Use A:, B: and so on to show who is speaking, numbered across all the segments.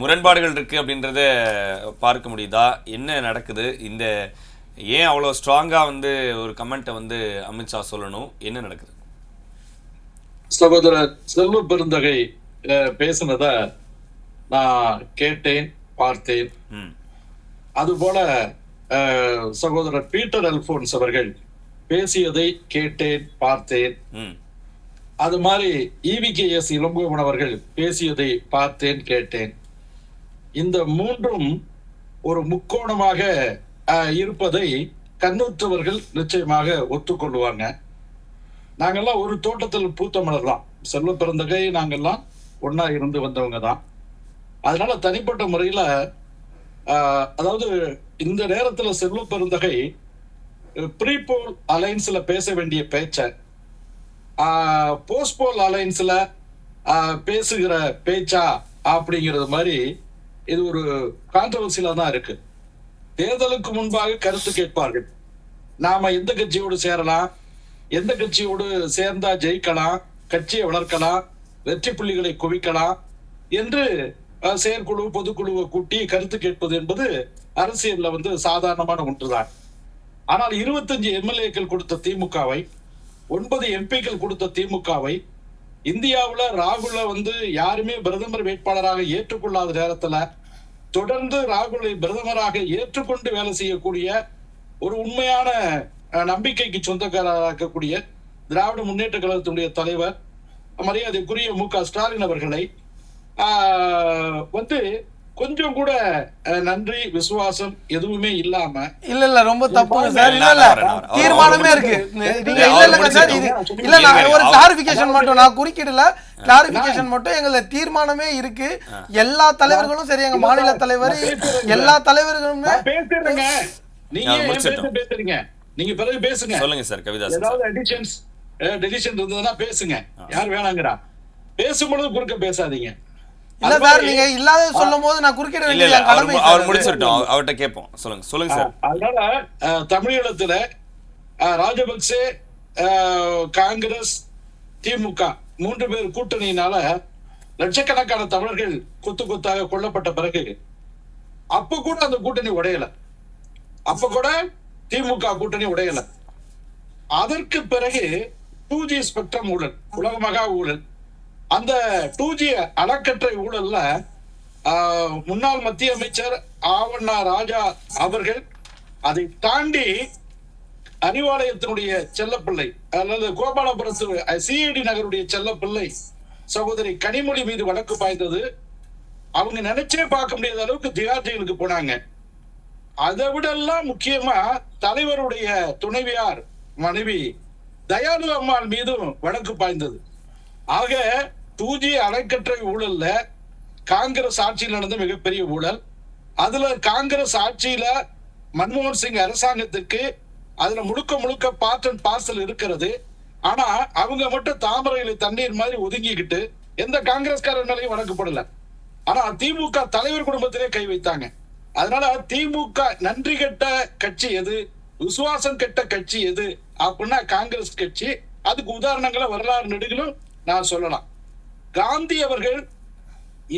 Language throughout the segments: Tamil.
A: முரண்பாடுகள் இருக்கு அப்படின்றத பார்க்க முடியுதா? என்ன நடக்குது? இந்த ஏன் அவ்வளோ ஸ்ட்ராங்கா வந்து ஒரு கமெண்ட்டை வந்து அமித்ஷா சொல்லணும்? என்ன நடக்குது?
B: சகோதரர் செல்வ பெருந்தகை பேசுனத நான் கேட்டேன் பார்த்தேன்.
A: ம்.
B: அதுபோல சகோதரர் பீட்டர் அல்போன்ஸ் அவர்கள் பேசியதை கேட்டேன் பார்த்தேன்.
A: ம்.
B: அது மாதிரி இவிகேஎஸ் இளங்கோவன் அவர்கள் பேசியதை பார்த்தேன் கேட்டேன். இந்த மூன்றும் ஒரு முக்கோணமாக இருப்பதை கண்ணுற்றவர்கள் நிச்சயமாக ஒத்துக்கொள்வாங்க. நாங்கெல்லாம் ஒரு தோட்டத்தில் பூத்த மலர் தான் செல்வ பிறந்தகை நாங்கெல்லாம் ஒன்றா இருந்து வந்தவங்க தான். அதனால தனிப்பட்ட முறையில் அதாவது இந்த நேரத்தில் செல்வ பெருந்தகை ப்ரீபோல் அலைன்ஸில் பேச வேண்டிய பேச்சை போஸ்ட்போல் அலைன்ஸில் பேசுகிற பேச்சா அப்படிங்கிறது மாதிரி இது ஒரு கான்ட்ரவர்சியில தான் இருக்கு. தேர்தலுக்கு முன்பாக கருத்து கேட்பார்கள். நாம எந்த கட்சியோடு சேரலாம்? எந்த கட்சியோடு சேர்ந்தா ஜெயிக்கலாம்? கட்சியை வளர்க்கலாம்? வெற்றி புள்ளிகளை குவிக்கலாம்? என்று செயற்குழு பொதுக்குழுவை கூட்டி கருத்து கேட்பது என்பது அரசியல்ல வந்து சாதாரணமான ஒன்றுதான். ஆனால் இருபத்தஞ்சு எம்எல்ஏக்கள் கொடுத்த திமுகவை ஒன்பது எம்பிக்கள் கொடுத்த திமுகவை இந்தியாவுல ராகுல வந்து யாருமே பிரதமர் வேட்பாளராக ஏற்றுக்கொள்ளாத நேரத்துல தொடர்ந்து ராகுலை பிரதமராக ஏற்றுக்கொண்டு வேலை செய்யக்கூடிய ஒரு உண்மையான நம்பிக்கைக்கு சொந்தக்காரராக இருக்கக்கூடிய திராவிட முன்னேற்ற கழகத்தினுடைய தலைவர் மரியாதைக்குரிய மு க ஸ்டாலின் அவர்களை வந்து கொஞ்சம் கூட நன்றி விசுவாசம் எதுவுமே இல்லாம
C: இல்ல இல்ல ரொம்ப தப்புங்க சார். இல்ல இல்ல. தீர்மானமே இருக்கு. நீங்க இல்ல இல்ல சார் இது இல்ல நான் ஒரு கிளாரிபிகேஷன் மட்டும் நான் குறுக்கிடல. கிளாரிபிகேஷன் மட்டும் எங்கள தீர்மானமே இருக்கு. எல்லா தலைவர்களும் சரி எங்க மாநில தலைவர் எல்லா தலைவர்களுமே
B: பேசுறேங்க நீங்க. பேசுறீங்க. நீங்க பிறகு பேசுங்க.
A: சொல்லுங்க சார் சார்.
B: ஏதாவது அடிஷன்ஸ் டெலிஷன் இருந்ததுன்னா பேசுங்க. யார் வேணாங்கிறா. பேசும்பொழுது குறுக்க பேசாதீங்க.
C: இல்ல சார் நீங்க இல்லாத சொல்லும் போது நான் குறுக்கிட
A: அவர்
C: கடமை
A: அவர். முடிச்சிட்டோம் அவ- அவர்ட்ட கேட்போம். சொல்லுங்க சொல்லுங்க சார்.
B: அதனால தமிழீழத்துல ராஜபக்சே காங்கிரஸ் திமுக மூன்று பேர் கூட்டணியினால லட்சக்கணக்கான தமிழர்கள் கொத்து கொத்தாக கொல்லப்பட்ட பிறகு அப்ப கூட அந்த கூட்டணி உடையல. அப்ப கூட திமுக கூட்டணி உடையல. அதற்கு பிறகு டூ ஜி ஸ்பெக்ட்ரம் ஊழல் உலக மகா ஊழல். அந்த டூ ஜி அறக்கட்டளை ஊழல்ல முன்னாள் மத்திய அமைச்சர் ஆவண்ணா ராஜா அவர்கள் அதை தாண்டி அறிவாலயத்தினுடைய செல்லப்பிள்ளை அல்லது கோபாலபுரத்து சிஐடி நகருடைய செல்லப்பிள்ளை சகோதரி கனிமொழி மீது வழக்கு பாய்ந்தது. அவங்க நினைச்சே பார்க்க முடியாத அளவுக்கு திகார் ஜெயிலுக்கு போனாங்க. அதை விட எல்லாம் முக்கியமா தலைவருடைய துணைவியார் மனைவி தயாலு அம்மாள் மீதும் வழக்கு பாய்ந்தது. ஆக தூதிய அணைக்கற்றை ஊழல்ல காங்கிரஸ் ஆட்சியில் நடந்த மிகப்பெரிய ஊழல். அதுல காங்கிரஸ் ஆட்சியில மன்மோகன் சிங் அரசாங்கத்துக்கு அதுல முழுக்க முழுக்க பார்ட் அண்ட் பார்சல் இருக்கிறது. ஆனா அவங்க மட்டும் தாமரையில தண்ணீர் மாதிரி ஒதுங்கிக்கிட்டு எந்த காங்கிரஸ்காரர் மேலையும் வழக்கப்படல ஆனா திமுக தலைவர் குடும்பத்திலே கை வைத்தாங்க. அதனால திமுக நன்றி கெட்ட கட்சி எது? விசுவாசம் கெட்ட கட்சி எது? அப்படின்னா காங்கிரஸ் கட்சி. அதுக்கு உதாரணங்களை வரலாறு நெடுகளும் நான் சொல்லலாம். காந்தி அவர்கள்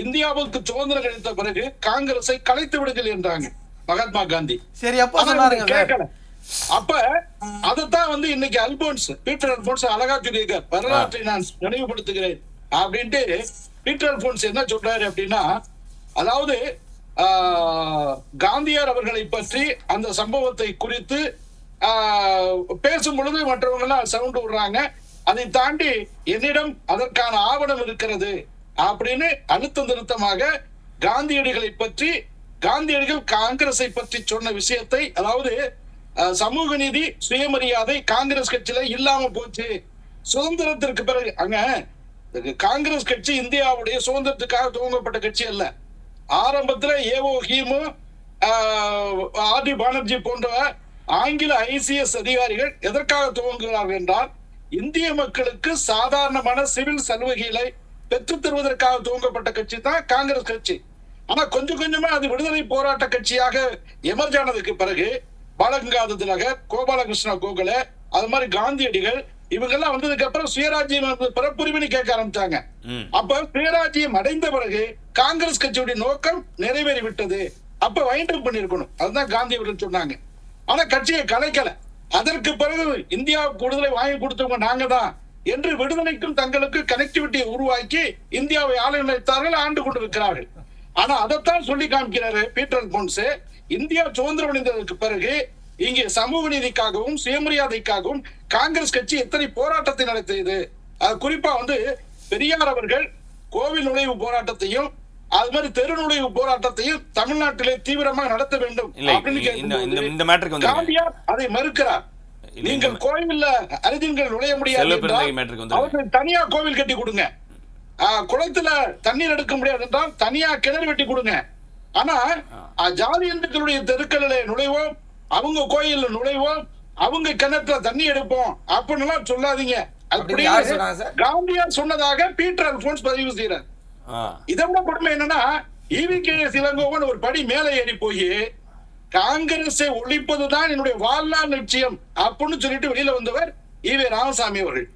B: இந்தியாவுக்கு சுதந்திரம் கிடைத்த பிறகு காங்கிரஸை கலைத்து விடுங்கள் என்றாங்க. மகாத்மா காந்தி.
C: சரி
B: கேட்கல. அப்ப அதத்தான் வந்து இன்னைக்கு அல்போன்ஸ் பீட்டர் அல்போன்ஸ் அழகா சொல்லியிருக்கார். வரலாற்றை நான் நினைவுபடுத்துகிறேன் அப்படின்ட்டு பீட்டர் அல்போன்ஸ் என்ன சொல்றாரு அப்படின்னா அதாவது காந்தியார் அவர்களை பற்றி அந்த சம்பவத்தை குறித்து பேசும் பொழுது மற்றவங்க எல்லாம் சவுண்ட் விடுறாங்க. அதை தாண்டி என்னிடம் அதற்கான ஆவணம் இருக்கிறது அப்படின்னு அழுத்த திருத்தமாக காந்தியடிகளை பற்றி காந்தியடிகள் காங்கிரஸை பற்றி சொன்ன விஷயத்தை அதாவது சமூக நீதி சுயமரியாதை காங்கிரஸ் கட்சியில இல்லாம போச்சு. சுதந்திரத்திற்கு பிறகு அங்க காங்கிரஸ் கட்சி இந்தியாவுடைய சுதந்திரத்துக்காக துவங்கப்பட்ட கட்சி அல்ல. ஆரம்பத்துல A O Hume R D Banerjee போன்ற ஆங்கில ஐசிஎஸ் அதிகாரிகள் எதற்காக துவங்குகிறார்கள் என்றால் இந்திய மக்களுக்கு சாதாரணமான சிவில் சலுகைகளை பெற்றுத் தருவதற்காக துவங்கப்பட்ட கட்சி தான் காங்கிரஸ் கட்சி. ஆனா கொஞ்சம் கொஞ்சமா அது விடுதலை போராட்ட கட்சியாக எமர்ஜ் ஆனதுக்கு பிறகு பாலகங்காத திலகர் கோபாலகிருஷ்ண கோகலே அது மாதிரி காந்தியடிகள் இவங்க எல்லாம் வந்ததுக்கு அப்புறம் சுயராஜ்யம் பிறப்புரிமைன்னு கேட்க ஆரம்பிச்சாங்க. அப்ப சுயராஜ்யம் அடைந்த பிறகு காங்கிரஸ் கட்சியுடைய நோக்கம் நிறைவேறி விட்டது அப்ப வைண்ட் அப் பண்ணிருக்கணும் அதுதான் காந்தி அவர்கள் சொன்னாங்க. ஆனா கட்சியை கலைக்கல. அதற்கு பிறகு இந்தியாவுக்கு விடுதலை வாங்கி கொடுத்தவங்க நாங்க தான் என்று விடுதலைக்கும் தங்களுக்கு கனெக்டிவிட்டியை உருவாக்கி இந்தியாவை ஆலை நிலைத்தார்கள் ஆண்டு கொண்டிருக்கிறார்கள். ஆனா அதைத்தான் சொல்லி காமிக்கிறாரு பீட்டர் போன்ஸ் இந்தியா சுதந்திரம் அடைந்ததற்கு பிறகு இங்கே சமூக நீதிக்காகவும் சுயமரியாதைக்காகவும் காங்கிரஸ் கட்சி எத்தனை போராட்டத்தை நடத்தியது? அது குறிப்பா வந்து பெரியார் அவர்கள் கோவில் நுழைவு போராட்டத்தையும் அது மாதிரி தெரு நுழைவு போராட்டத்தையும் தமிழ்நாட்டிலே தீவிரமாக நடத்த வேண்டும்.
A: இந்த மேட்டருக்கு
B: அதை மறுக்கிறார். நீங்கள் கோயில்ல அறிஞர்கள் நுழைய முடியாது. அவர்கள் தனியா கோவில் கட்டி கொடுங்க. குளத்துல தண்ணீர் எடுக்க முடியாது என்றால் தனியா கிணறு வெட்டி கொடுங்க. ஆனா ஜாதி இந்துக்களுடைய தெருக்களில் நுழைவோம் அவங்க கோயில்ல நுழைவோம் அவங்க கிணத்துல தண்ணி எடுப்போம் அப்படின்னு எல்லாம் சொல்லாதீங்க? காந்தியார் சொன்னதாக பீட்டர் அல்போன்ஸ் பதிவு செய்யறார்
A: ஆ
B: இதை விட கொடுமை என்னன்னா ஈவி கே இளங்கோவன் ஒரு படி மேலே ஏறி போய் காங்கிரஸை ஒழிப்பதுதான் என்னுடைய வாழ்நாள் நிச்சயம் அப்படின்னு சொல்லிட்டு வெளியில வந்தவர் ஈவே ராமசாமி அவர்கள்.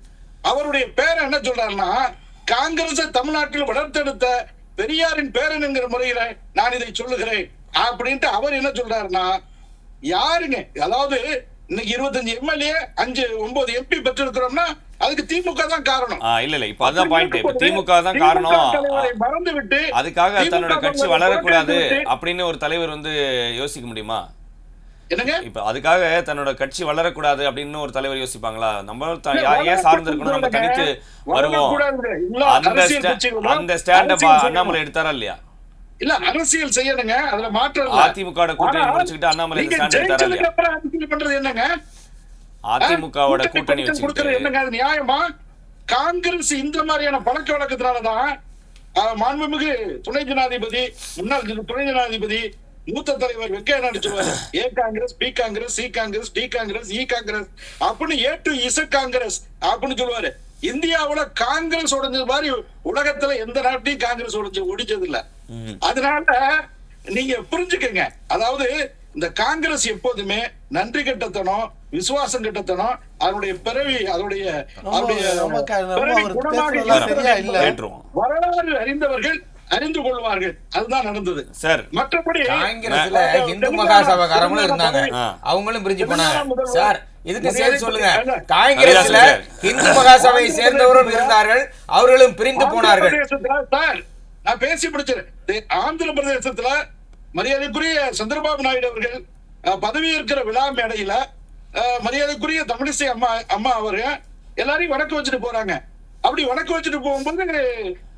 B: அவருடைய பேர் என்ன சொல்றாருன்னா காங்கிரஸை தமிழ்நாட்டில் வளர்த்தெடுத்த பெரியாரின் பேரனுங்கிற முறையில நான் இதை சொல்லுகிறேன். அப்படின்ட்டு அவர் என்ன சொல்றாருன்னா யாருங்க? அதாவது இன்னைக்கு இருபத்தஞ்சு எம்எல்ஏ அஞ்சு ஒன்பது எம்பி பெற்றிருக்கிறோம்னா அதுக்கு திமுக தான் காரணம்.
A: இல்ல இல்ல இப்ப அதுதான் பாயிண்ட் இப்ப திமுக தான் காரணம்.
B: மறந்து விட்டு
A: அதுக்காக தன்னோட கட்சி வளரக்கூடாது அப்படின்னு ஒரு தலைவர் வந்து யோசிக்க முடியுமா?
B: என்னங்க?
A: இப்ப அதுக்காக தன்னோட கட்சி வளரக்கூடாது அப்படின்னு ஒரு தலைவர் யோசிப்பாங்களா? நம்ம ஏன் சார்ந்து இருக்கணும்? நம்ம தனித்து வருவோம். அந்த
B: அரசியல்
A: ஸ்டா-
B: கட்சிகளும்
A: அந்த ஸ்டாண்ட
B: அரசியல் செய்யணும்.
A: அண்ணாமலை எடுத்தாரா இல்லையா?
B: இல்ல அரசியல் செய்யணுங்க. அதுல மாற்றம்.
A: அதிமுகவோட கூட்டணி முடிச்சுக்கிட்டு அண்ணாமலை
B: அரசியல் பண்றது என்னங்க?
A: அதிமுகவோட
B: கூட்டணி கொடுக்கறது என்னங்க? அது நியாயமா? காங்கிரஸ் இந்த மாதிரியான பழக்க வழக்கத்தினாலதான் மாண்புமிகு துணை ஜனாதிபதி முன்னாள் துணை ஜனாதிபதி மூத்த தலைவர் Venkaiah Naidu A Congress B Congress C Congress D Congress E Congress அப்படின்னு ஏ டு இசட் காங்கிரஸ் அப்படின்னு சொல்லுவாரு இந்தியாவுல காங்கிரஸ் உடைஞ்சது மாதிரி உலகத்துல எந்த நாட்டையும் காங்கிரஸ் உடைஞ்சு ஒடிச்சது இல்ல அதனால நீங்க புரிஞ்சுக்கங்க. அதாவது இந்த காங்கிரஸ் எப்போதுமே நன்றி கட்டத்தனம் விசுவாசம் கட்டத்தனம் அதனுடைய பிறவி அதனுடைய அதனுடைய
C: ரொம்ப க- ரொம்ப
B: பிறவி
C: அவர்
B: குணமாக
C: பேசுறதெல்லாம்
B: இருப்பதை
C: சரியா இல்ல.
A: கேட்டுருவோம்
B: வரலாறு அறிந்தவர்கள் அறிந்து கொள்வார்கள். அதுதான் நடந்தது.
A: சார்
B: மற்றபடி
D: காங்கிரஸ்ல இந்து மகாசபகாரங்களும் இருந்தாங்க. அவங்களும் பிரிஞ்சு போனாங்க. சார் இதுக்கு சேர்த்து சொல்லுங்க. காங்கிரஸ்ல. இந்து மகாசபையை சேர்ந்தவரும் இருந்தார்கள். அவர்களும் பிரிந்து
B: ஆந்திர
D: போனார்கள்.
B: நான் பேசி முடிச்சிருக்கேன் ஆந்திர பிரதேசத்துல மரியாதைக்குரிய சந்திரபாபு நாயுடு அவர்கள் அஹ், பதவியேற்கிற விழா மேடையில மரியாதைக்குரிய தமிழிசை அம்மா அம்மா அவர்கள் எல்லாரையும் வணக்கம் வச்சுட்டு போறாங்க. அப்படி வணக்கம் வச்சுட்டு போகும்போது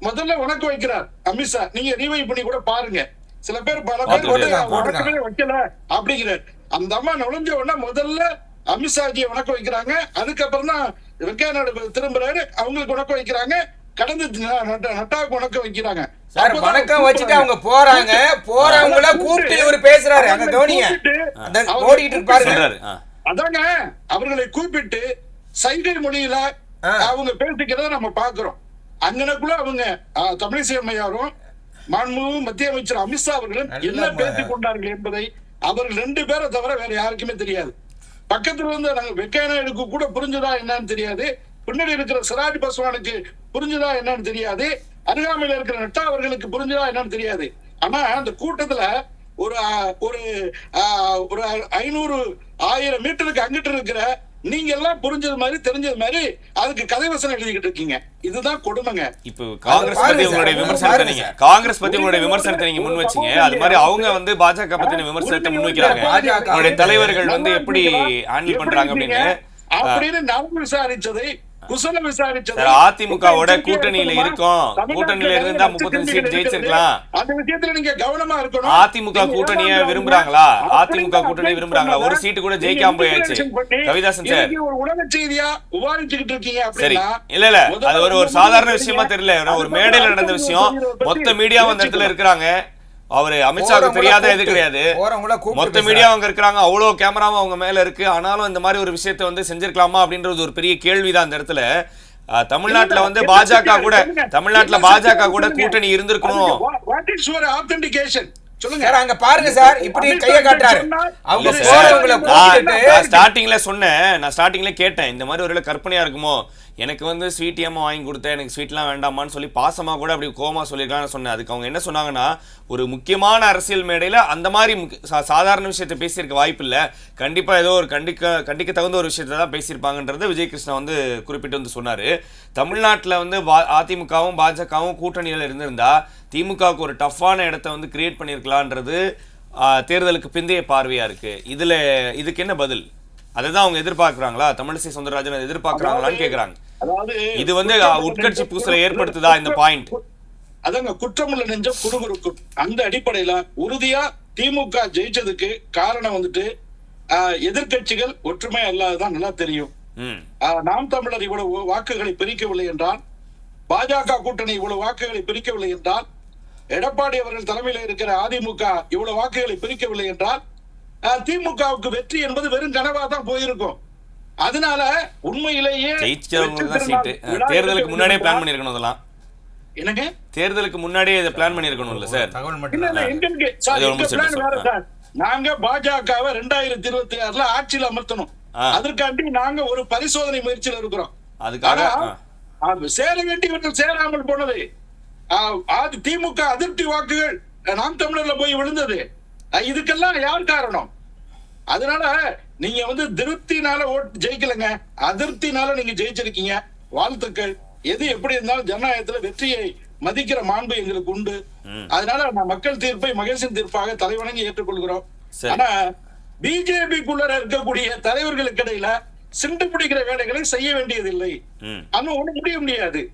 B: முதல்ல வணக்கம் வைக்கிறார் அமித்ஷா நீங்க ரீவை பண்ணி கூட பாருங்க. சில பேர் பல பேர். வணக்கமே வைக்கல அப்படிங்கிறார். அந்த அம்மா நுழைஞ்ச உடனே முதல்ல அமித்ஷாஜியை வணக்கம் வைக்கிறாங்க. அதுக்கப்புறம் தான் வெங்கையா நாயுடு திரும்புறாரு. அவங்களுக்கு வணக்கம் வைக்கிறாங்க. கடந்து நட்டாவுக்கு வணக்கம் வைக்கிறாங்க.
D: சார் வணக்கம் வச்சுட்டு. அவங்க போறாங்க. போறவங்கள கூப்பிட்டு இவர் பேசுறாரு. அந்த
B: அவங்களை
D: ஓடிட்டு
A: ஆ.
B: அதாங்க அவர்களை கூப்பிட்டு சைகை மொழியில. அவங்க பேசிக்கிறத நம்ம பாக்குறோம். அங்கனக்குள்ள அவங்க தமிழிசை அம்மையாரும் மாண்புமிகு மத்திய அமைச்சர் அமித்ஷா அவர்களும் என்ன பேசிக் கொண்டார்கள் என்பதை அவர்கள் ரெண்டு பேரை தவிர வேற யாருக்குமே தெரியாது. பக்கத்துல இருந்து நாங்க வெங்கையா நாயுடுக்கு கூட புரிஞ்சுதா என்னன்னு தெரியாது. பின்னாடி இருக்கிற சிராஜ் பஸ்வானுக்கு புரிஞ்சுதா என்னன்னு தெரியாது. அருகாமையில இருக்கிற நட்டா அவர்களுக்கு புரிஞ்சுதா என்னன்னு தெரியாது. ஆனா அந்த கூட்டத்துல ஒரு ஒரு ஒரு ஐநூறு ஆயிரம் மீட்டருக்கு அங்கிட்டு இருக்கிற நீங்க எல்லாம் புரிஞ்சது மாதிரி தெரிஞ்சது மாதிரி அதுக்கு கதை வசனம் எழுதிக்கிட்டு இருக்கீங்க. இதுதான் கொடுமைங்க.
A: இப்போ காங்கிரஸ் பத்தி உங்களுடைய விமர்சனத்தை. நீங்க காங்கிரஸ் பத்தி உங்களுடைய விமர்சனத்தை நீங்க முன் வச்சீங்க அது மாதிரி அவங்க வந்து பாஜக பத்தின விமர்சனத்தை முன் வைக்கிறாங்க
D: பாஜக.
A: உங்களுடைய தலைவர்கள் வந்து எப்படி ஹேண்டில் பண்றாங்க அப்படின்னு?
B: அப்படின்னு நான் விசாரிச்சதை குசல விசாரிச்சதை
A: சார், அதிமுகவோட கூட்டணியில இருக்கோம். கூட்டணியில இருந்தா 35 சீட் ஜெயிச்சிருக்கலாம்.
B: அந்த விஷயத்துல நீங்க கவனமா இருக்கணும்
A: அதிமுக கூட்டணியை விரும்புறாங்களா? அதிமுக கூட்டணியை விரும்புறாங்களா? ஒரு சீட்டு கூட ஜெயிக்காம போயாச்சு. கவிதாசன் சார்.
B: ஒரு உலக செய்தியா விவாதிச்சுக்கிட்டு இருக்கீங்க
A: சரி இல்ல இல்ல அது ஒரு ஒரு சாதாரண விஷயமா தெரியல ஒரு- மேடையில நடந்த விஷயம் மொத்த மீடியா அந்த இடத்துல இருக்கிறாங்க அவரு அமித்ஷாவுக்கு தெரியாத இது கிடையாது. மொத்த. மீடியா அவங்க இருக்கிறாங்க. அவ்வளவு கேமராவும் அவங்க மேல இருக்கு. ஆனாலும் இந்த மாதிரி ஒரு விஷயத்தை வந்து செஞ்சிருக்கலாமா அப்படின்றது ஒரு பெரிய கேள்விதான் அந்த இடத்துல. தமிழ்நாட்டுல வந்து பாஜக கூட தமிழ்நாட்டுல பாஜக கூட கூட்டணி இருந்திருக்கணும்.
D: அங்க பாருங்க சார். இப்படி கையை காட்டுறாரு. அவங்க
A: ஸ்டார்டிங்ல சொன்னேன். நான் ஸ்டார்டிங்ல கேட்டேன். இந்த மாதிரி ஒரு கற்பனையா இருக்குமோ? எனக்கு வந்து ஸ்வீட் ஏமா வாங்கி கொடுத்தேன் எனக்கு ஸ்வீட்லாம் வேண்டாமான்னு சொல்லி பாசமாக கூட அப்படி கோமா சொல்லியிருக்கான்னு சொன்னேன். அதுக்கு அவங்க என்ன சொன்னாங்கன்னா ஒரு முக்கியமான அரசியல் மேடையில் அந்த மாதிரி முக் சா- சாதாரண விஷயத்தை பேசியிருக்க வாய்ப்பு கண்டிப்பாக ஏதோ ஒரு கண்டிக்க கண்டிக்க தகுந்த ஒரு விஷயத்தை தான் பேசியிருப்பாங்கன்றதை விஜய் கிருஷ்ணா வந்து குறிப்பிட்டு வந்து சொன்னார். தமிழ்நாட்டில் வந்து பா- அதிமுகவும் பாஜகவும் கூட்டணியில் இருந்திருந்தா திமுகவுக்கு ஒரு டஃப்பான இடத்த வந்து கிரியேட் பண்ணியிருக்கலான்றது தேர்தலுக்கு பிந்தைய பார்வையாக இருக்குது இதில் இதுக்கு என்ன பதில்? அதை தான் அவங்க எதிர்பார்க்கறாங்களா? தமிழிசை சவுந்தரராஜன் அதை எதிர்பார்க்கறாங்களான்னு கேக்குறாங்க. இது வந்து உட்கட்சி பூசலை ஏற்படுத்துதா இந்த பாயிண்ட்
B: அதாங்க குற்றமுள்ள நெஞ்சம் குறுகுறுக்கும் அந்த அடிப்படையில உறுதியா திமுக ஜெயிச்சதுக்கு காரணம் வந்துட்டு ஆஹ், எதிர்க்கட்சிகள் ஒற்றுமை அல்லாததான் நல்லா தெரியும். நாம் தமிழர் இவ்வளவு வாக்குகளை பிரிக்கவில்லை என்றால் பாஜக கூட்டணி இவ்வளவு வாக்குகளை பிரிக்கவில்லை என்றால் எடப்பாடி அவர்கள் தலைமையில் இருக்கிற அதிமுக இவ்வளவு வாக்குகளை பிரிக்கவில்லை என்றால் திமுகவுக்கு வெற்றி என்பது வெறும் கனவா தான் போயிருக்கும். அதனால உண்மையிலேயே
A: தேர்தலுக்கு முன்னாடியே பிளான் பண்ணிருக்கணும் அதெல்லாம்.
B: என்னங்க?
A: தேர்தலுக்கு முன்னாடியே இதை பிளான் சார்.
D: தகவல் மட்டும்
B: வேற
A: சார்.
B: சார். நாங்க பாஜகவை ரெண்டாயிரத்தி இருபத்தி ஆறுல ஆட்சியில் அமர்த்தணும். அதற்காண்டி நாங்க ஒரு பரிசோதனை முயற்சியில இருக்கிறோம்.
A: அதுக்காக
B: சேர வேண்டியவர்கள் சேராமல் போனது. திமுக அதிருப்தி வாக்குகள் நாம் தமிழர்ல போய் விழுந்தது. இதுக்கெல்லாம் யார் காரணம்? அதனால நீங்க வந்து திருப்தினால ஓட் ஜெயிக்கலங்க. அதிருப்தினால நீங்க ஜெயிச்சிருக்கீங்க. வாழ்த்துக்கள். எது எப்படி இருந்தாலும் ஜனநாயகத்துல வெற்றியை மதிக்கிற மாண்பு எங்களுக்கு உண்டு. அதனால நான் மக்கள் தீர்ப்பை மகேசன் தீர்ப்பாக தலைவணங்கி ஏற்றுக்கொள்கிறோம். ஆனா பிஜேபிக்குள்ள இருக்கக்கூடிய தலைவர்களுக்கு இடையில சிண்டு பிடிக்கிற வேலைகளை செய்ய வேண்டியதில்லை. அங்க ஒண்ணு முடிய முடியாது.